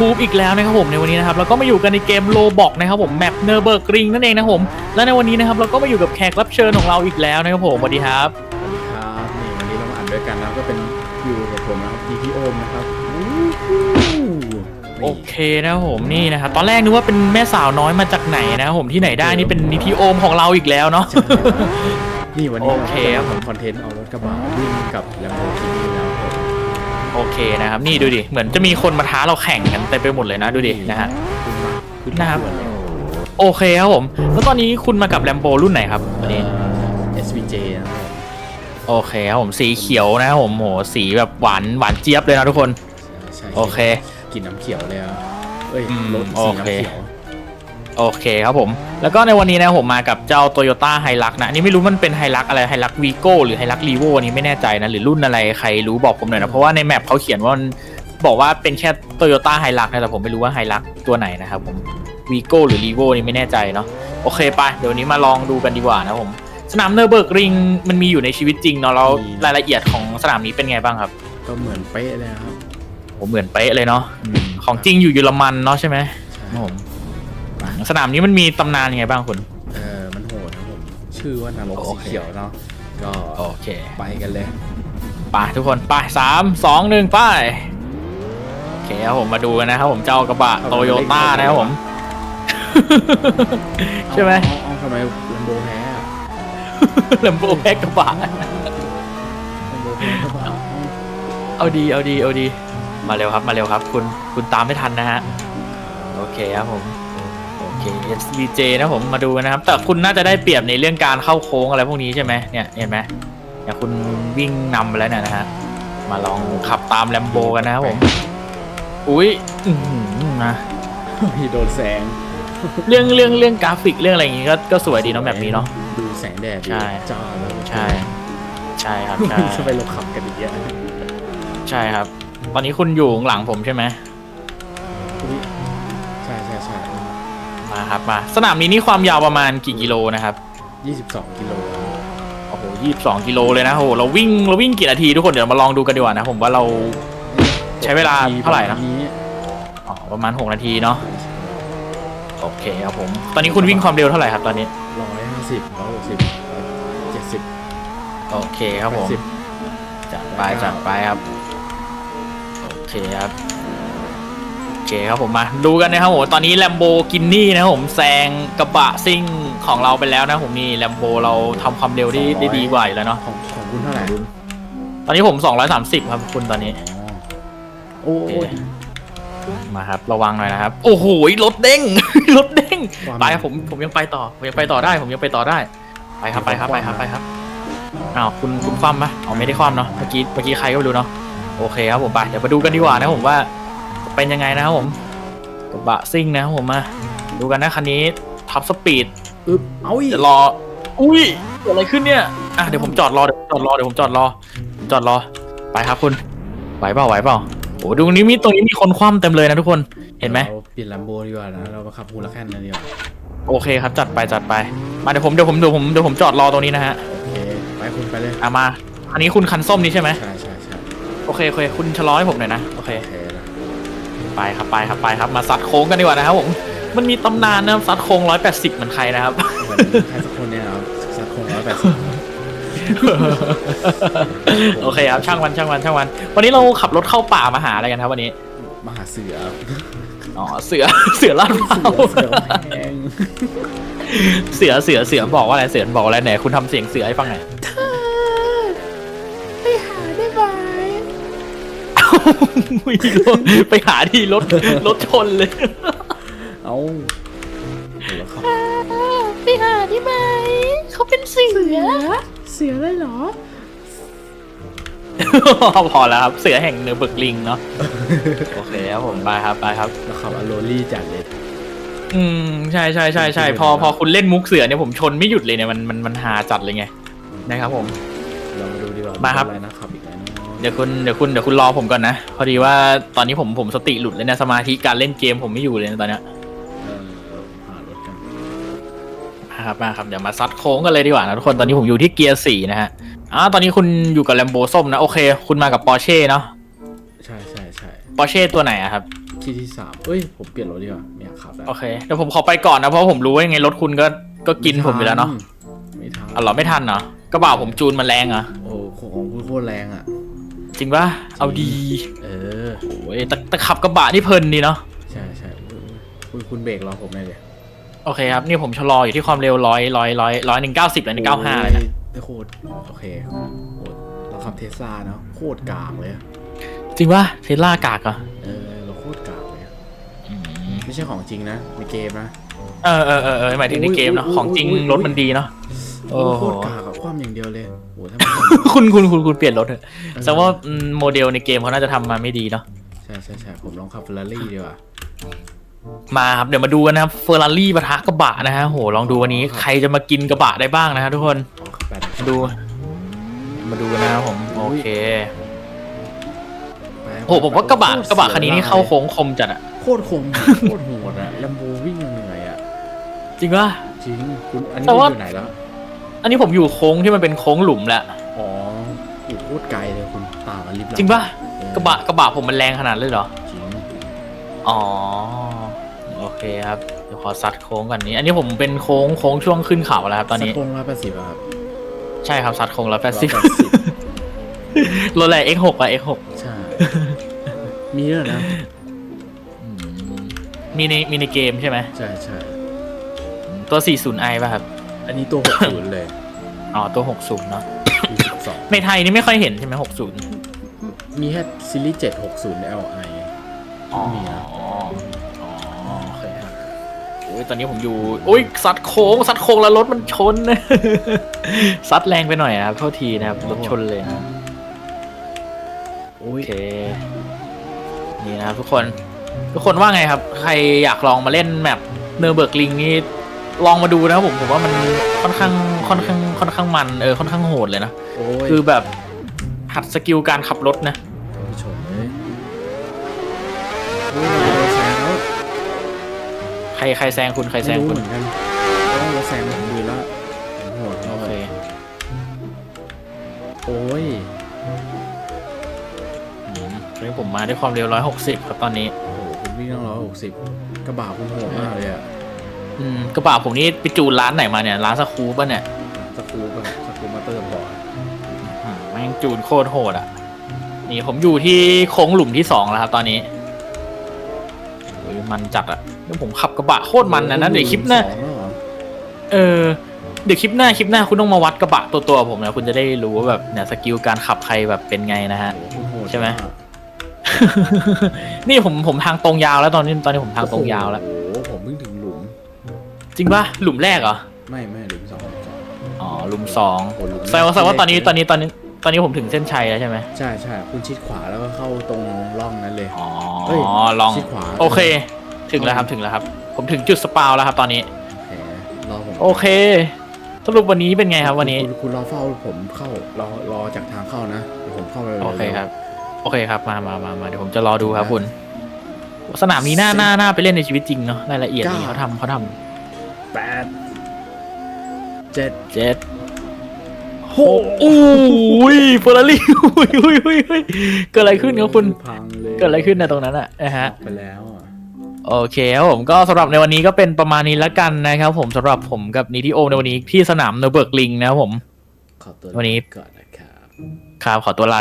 YouTube อีกแล้วนะครับผมในวันนี้นะครับเราก็มาอยู่กันในเกมโลบอกนะครับผมแมปเนอร์เบิร์กริงนั่นเองนะครับผมและในวันนี้นะครับเราก็มาอยู่กับแขกรับเชิญของเราอีกแล้วนะครับผมสวัสดีครับสวัสดีครับนี่วันนี้เรามาอ่านด้วยกันแล้วก็เป็นอยู่กับผมนะครับดีพี่โอมนะครับอู้หูนี่โอเคนะครับผมนี่นะครับตอนแรกนึกว่าเป็นแม่สาวน้อยมาจากไหนนะครับผมที่ไหนได้นี่เป็นนิธิโอมของเราอีกแล้วเนาะ นี่วันนี้โอเคครับผมคอนเทนต์เอารถกระบะวิ่งกับแลมโบกินีแล้วผม โอเคนะครับนี่ดูดิเหมือนจะมีคนมาท้าเราแข่งกันเต็มไปหมดเลยนะดูดินะฮะขึ้นมาขึ้นนะครับด่วนเลยโอเคครับผมแล้วตอนนี้คุณมากับแลมโบรุ่นไหนครับวันนี้เอ่อ SVJ นะครับผมโอเคครับผมสีเขียวนะครับผมโหสีแบบหวานหวานเจี๊ยบเลยนะทุกคน ใช่โอเคกินน้ำเขียวเลยอะเอ้ยอืมรถโอสีเคน้ำเขียว โอเคครับผม แล้วก็ในวันนี้นะผมมากับเจ้า Toyota h i l u x นะอันนี่ไม่รู้มันเป็น h i l u x อะไร h i l u x Vigo หรือ h i l u x Revo อันนี้ไม่แน่ใจนะ หรือรุ่นอะไรใครรู้บอกผมหน่อยนะ เพราะว่าในแมปเขาเขียนว่ามันบอกว่าเป็นแค่ Toyota h i l u x นะแต่ผมไม่รู้ว่า h i l u x ตัวไหนนะครับผม Vigo หรือ Revo นี่ไม่แน่ใจเนาะโอเคไปเดี๋ยววนนี้มาลองดูกันดีกว่านะผมสนามเนอร์เบิร์กริงมันมีอยู่ในชีวิตจริงเนาะแล้วรายละเอียดของสนามนี้เป็นไงบ้างครับก็เหมือนเป๊ะเลยนะครับผมเหมือนเป๊ะเลยเนาะอืมของจริงอยู่เยอรมันเนาะใช่ไหม ใช่ครับผม สนามนี้มันมีตำนานยังไงบ้างคุณ เออมันโหดนะครับผม ชื่อว่านรกโอสีเค เขียวเนาะก็โอเคไปกันเลยไปทุกคนไปสามสองหนึ่งไปโอเคครับผมมาดูกันนะครับผมเจ้ากระบะโตโยต้านะครับผม ใช่ไหมเอาเอาเอาทำไมลัมโบแพ้อะลำโพงแพ็กกระบะลัมโบแพ้ก็เปล่าเอาดีเอาดีเอาดี มาเร็วครับมาเร็วครับ คุณคุณตามไม่ทันนะฮะโอเคครับผมโอ เค SVJ นะผมมาดูกันนะครับ แต่คุณน่าจะได้เปรียบในเรื่องการเข้าโค้งอะไรพวกนี้ใช่ไหมเนี่ยเห็นไหมเนี่ยคุณวิ่งนำไปแล้วเนี่ยนะฮะมาลองขับตามแลมโบกันนะครับผม อุ้ยอื้อหือนะพี่โดนแสงเรื่องเรื่องเรื่องกราฟิกเรื่องอะไรอย่างงี้ก็ก็สวยดีเนาะแบบนี้เนาะ ดูแสงแดดดิใช่ จ้าแล้วใช่ ใช่ครับใช่จะไปเราขับกันอีกเยอะใช่ครับ ตอนนี้คุณอยู่ข้างหลังผมใช่ไหม มาครับมา สนามนี้นี่ความยาวประมาณกี่กิโลนะครับยี่สิบสองกิโลโอ้โหยี่สิบสองกิโลเลยนะโอ้โหเราวิ่งเราวิ่งกี่นาทีทุกคนเดี๋ยวมาลองดูกันดีกว่านะผมว่าเรา ใช้เวลาเท่าไหร่นะ อ๋อประมาณหกนาทีเนาะโอเคครับผม ตอนนี้คุณวิ่งความเร็วเท่าไหร่ครับตอนนี้ร้อยห้าสิบร้อยหกสิบเจ็ดสิบโอเคครับผมสิบจัดไปจัดไปครับโอเคครับโอ เคครับผมมาดูกันนะครับผมตอนนี้แลมโบกินนี่นะครับผมแซงกระบะซิ่งของเราไปแล้วนะผมนี่แลมโบเราทำความเร็วได้ได้ดีกว่าอยู่แล้วเนาะของของคุณเท่าไหร่ตอนนี้ผม 230 ครับคุณตอนนี้ โอ้โอเคยมาครับระวังหน่อยนะครับ โอ้โหรถเด้ง รถเด้งความไปครับผมผมยังไปต่อผมยังไปต่อได้ ผมยังไปต่อได้ ไปครับไปครับไปครับไปครับอ้าวคุณคุณคว่ำปะอ๋อไม่ได้คว่ำเนาะเมื่อกี้เมื่อกี้ใครก็ไม่รู้เนาะโอเคครับผมไปเดี๋ยวมาดูกันดีกว่านะผมว่า เป็นยังไงนะครับผมกระบะซิ่งนะครับผมมาดูกันนะคันนี้ท็อปสปีดอึ๊บเอาอีกเดี๋ยวรอ อุ้ยเกิดอะไรขึ้นเนี่ยอะเดี๋ยวผมจอดรอเดี๋ยวผมจอดรอเดี๋ยวผมจอดรอผมจอดรอไปครับคุณไหวเปล่าไหวเปล่าโอ้ดูนี้มีตรงนี้มีคนคว่ำเต็มเลยนะทุกคนเห็นไหมราเปลี่ยนลัมโบดีกว่านะ เรามาขับฮูลาแคนกันดีกว่าโอเคครับจัดไปจัดไปมาเดี๋ยวผมเดี๋ยวผมเดี๋ยวผมเดี๋ยวผมจอดรอตรงนี้นะฮะโอเค ไปคุณไปเลย อะมาอันนี้คุณคันส้มนี้ใช่ไหมใช่ใช่ใช่โอเคโอเคคุณชะลอให้ผมหน่อยนะโอเค โอเคนะ ไปครับไปครับไปครับมาซัดโค้งกันดีกว่านะครับผมมันมีตำนานนะครับซัดโค้ง180เหมือนใครนะครับเหมือนใครสักคนเนี่ยครับสักคนร้อยแปดสิบโอเคครับช่างวันช่างวันช่างวัน วันนี้เราขับรถเข้าป่ามาหาอะไรกันครับวันนี้มหาเสือครับอ๋อเสือเสือลาดพร้าวเสือแพงเสือเสือเสือบอกว่าอะไรเสือบอกอะไรไหนคุณทำเสียงเสือให้ฟังหน่อย อุ๊ยรถไปหาที่รถรถชนเลย เอาแล้วเขาไปหาได้ไหม เขาเป็นเสือ เสือเลยเหรอ พอแล้วครับ เสือแห่งเนือเบิกลิงเนาะ โอเคครับผมไปครับไปครับ แล้วขับอโรลี่จัดเลย อืมใช่ใช่ใช่ใช่พอพอคุณเล่นมุกเสือเนี่ยผมชนไม่หยุดเลยเนี่ยมันมันมันหาจัดเลยไงนะครับผม เรามาดูดีกว่ามามาครับ อะไรนะขับอีกแล้ว เนอะเดี๋ยวคุณเดี๋ยวคุณเดี๋ยวคุณรอผมก่อนนะ พอดีว่าตอนนี้ผมผมสติหลุดเลยเนี่ยสมาธิการเล่นเกมผมไม่อยู่เลยนะตอนเนี้ยเออหารถกันมาครับมาครับเดี๋ยวมาซัดโค้งกันเลยดีกว่านะทุกคนตอนนี้ผมอยู่ที่เกียร์สี่นะฮะอ่าตอนนี้คุณอยู่กับแลมโบส้มนะโอเค คุณมากับปอร์เช่เนาะใช่ใช่ใช่ปอร์เช่ตัวไหนอะครับเที่ที่สามเอ้ย ผมเปลี่ยนรถดีกว่าไม่อยากขับแล้วโอเคเดี๋ยวผมขอไปก่อนนะเพราะผมรู้ว่ายังไงรถคุณก็ก็กินผมไปแล้วเนาะไม่ทันอ๋อเหรอไม่ทันเหรอกระบะผมจูนมันแรงเหรอโอ้ของคุณโคตรแรงอะ จริงปะเอาดีเออโอ้ยแต่แต่ขับกระบะนี่เพลินดีเนาะใช่ใช่คุณคุณเบรกรอผมหน่อยเลยโอเคครับนี่ผมชะลออยู่ที่ความเร็วร้อยร้อยร้อยร้อยหนึ่งเก้าสิบและหนึ่งเก้าห้าเลยนะโคตรโอเคโคตรเราขับเทสลาเนาะโคตรกากเลยอะจริงปะเทสลากากเหรอะเออเราโคตรกากเลยอะไม่ใช่ของจริงนะในเกมนะเออเออเออเออหมายถึงในเกมเนาะอุ๊ยของจริงอุ๊ยอุ๊ยรถมันดีเนาะโอ้โคโหตรกากอะ ความอย่างเดียวเลยโอ้ถ้ามัน คุณคุณคุณคุณเปลี่ยนรถเถอะแสดงว่าอืมโมเดลในเกมเขาน่าจะทำมาไม่ดีเนาะ ใช่ใช่ใช่ผมลองขับเฟอร์รารี่ดีกว่า มาครับ เดี๋ยวมาดูกันนะครับเฟอร์รารี่ปะทะกระบะนะฮะโหลองดูวันนี้ใครจะมากินกระบะได้บ้างนะฮะทุกคนอ๋อขับไปนะมาดู มาดูนะครับผมโอเคไปโอ้ผมว่ากระบะกระบะคันนี้นี่เข้าโค้งคมจัดอะโคตรคมโคตรโหดอะแลมโบวิ่งยังเหนื่อยอะจริงปะจริงคุณอันนี้แต่คุณว่า อยู่ไหนแล้ว อันนี้ผมอยู่โค้งที่มันเป็นโค้งหลุมแหละ อ๋ออยู่โคตรไกลเลยคุณต่างกันลิบลับจริงปะเออกระบะกระบะผมมันแรงขนาดเลยเหรอ จริงอ๋อ โอเคครับ เดี๋ยวขอซัดโค้งก่อนนี้ อันนี้ผมเป็นโค้งโค้งช่วงขึ้นเขาแล้วครับตอนนี้สกงร้อยแปดสิบอะครับใช่ครับซัดโค้งแล้วแปดสิบ180รถอะไร X6 อะ X6 ใช่ มีด้วยนะมีในมีในเกมใช่ไหม ใช่ใช่ตัว 40i ป่ะครับ อันนี้ตัวหกศูนย์เลยอ๋อตัว60เนอะปีสิบสองในไทยนี่ไม่ค่อยเห็นใช่ไหม60 มีแค่ซีรีส์เจ็ดหกศูนย์ Li อ๋อมีนะอ๋อโอเคครับโอ้ยตอนนี้ผมอยู่อุ้ยซัดโค้งซัดโค้งแล้วรถมันชนซัดแรงไปหน่อยนะครับโทษทีนะครับรถชนเลยนะโอ้โอยเคนี่นะครับทุกคน ทุกคนว่าไงครับ ใครอยากลองมาเล่นแมปเนอร์เบิร์กลิงนี่ ลองมาดูนะครับผมผมว่ามันค่อนข้างค่อนข้างค่อนข้างมันเออค่อนข้างโหดเลยนะโอ้ยคือแบบหัดสกิลการขับรถนะท่านผู้ชมเลยโอ้ยเราแซงแล้วใครใครแซงคุณใครแซไม่งรู้คุณเหมือนกันต้องเราแซงผมดูแล้วโหดโอเคโอ้ยอืมตอนนี้ผมมาด้วยความเร็ว 160 ครับตอนนี้ โอ้โหคุณวิ่งตั้งร้อยหกสิบกระบะคุณโหดมากเลยอะ อืมกระบะผมนี่ไปจูนร้านไหนมาเนี่ย ร้านสคูปป่ะเนี่ยสกรูกับสกรูมาเตอร์บอร์ดอืมแม่งจูนโคตรโหดอะ นี่ผมอยู่ที่โค้งหลุมที่สองแล้วครับ ตอนนี้โอ้ยมันจัดอะแล้วผมขับกระบะโคตรมันนะนะเดี๋ยวคลิปหน้า สองแล้วเหรอเออเดี๋ยวคลิปหน้าคลิปหน้าคุณต้องมาวัดกระบะตัวตัวๆผมนะคุณจะได้รู้ว่าแบบเนี่ยสกิลการขับใครแบบเป็นไงนะฮะ โอ้โหคุณโหดใช่ไหมากนี่ผมผมทางตรงยาวแล้วตอนนี้ตอนนี้ผมทางตรงยาวแล้ว โอ้ จริงปะหลุมแรกเหรอ ไม่ไม่หลุมสองหลุมสอง อ๋อหลุมสองโอ้หลุมแสดงว่าแสดงว่าตอนนี้แรกตอนนี้ตอนนี้ตอนนี้ผมถึงเส้นชัยแล้วใช่ไหมใช่ใช่คุณชิดขวาแล้วก็เข้าตรงร่องนั้นเลย อ๋อเฮ้ยลองชิดขวา โอเค ถึงแล้วครับถึงแล้วครับ ผมถึงจุดสปาวแล้วครับตอนนี้ โอเครอผมโอเค สรุปวันนี้เป็นไงครับวันนี้คุณคุณรอเฝ้าผมเข้ารอรอจากทางเข้านะเดี๋ยวผมเข้าไปโอเคครับ โอเคครับมามามามาเดี๋ยวผมจะรอดูครับคุณ สนามนี้น่าน่าน่าไปเล่นในชีวิตจริงเนาะรายละเอียดดีเขาทำเขาท แปดเจ็ดำเจ็ดหกอุ้ยเฟอร์รารี่อุ้ยอุ้ยอุ้ยอุ้ยเกิดอะไรขึ้นครับคุณ พังเลยเกิดอะไรขึ้นนะตรงนั้นอะนะฮะ ไปแล้วอะโอเคครับผมก็สำหรับในวันนี้ก็เป็นประมาณนี้ละกันนะครับผมสำหรับผมกับนิติโอในวันนี้ที่สนามเนอร์เบิร์กลิงนะครับผม ขอตัววันนี้ ก่อนนะครับ ครับขอตัวลา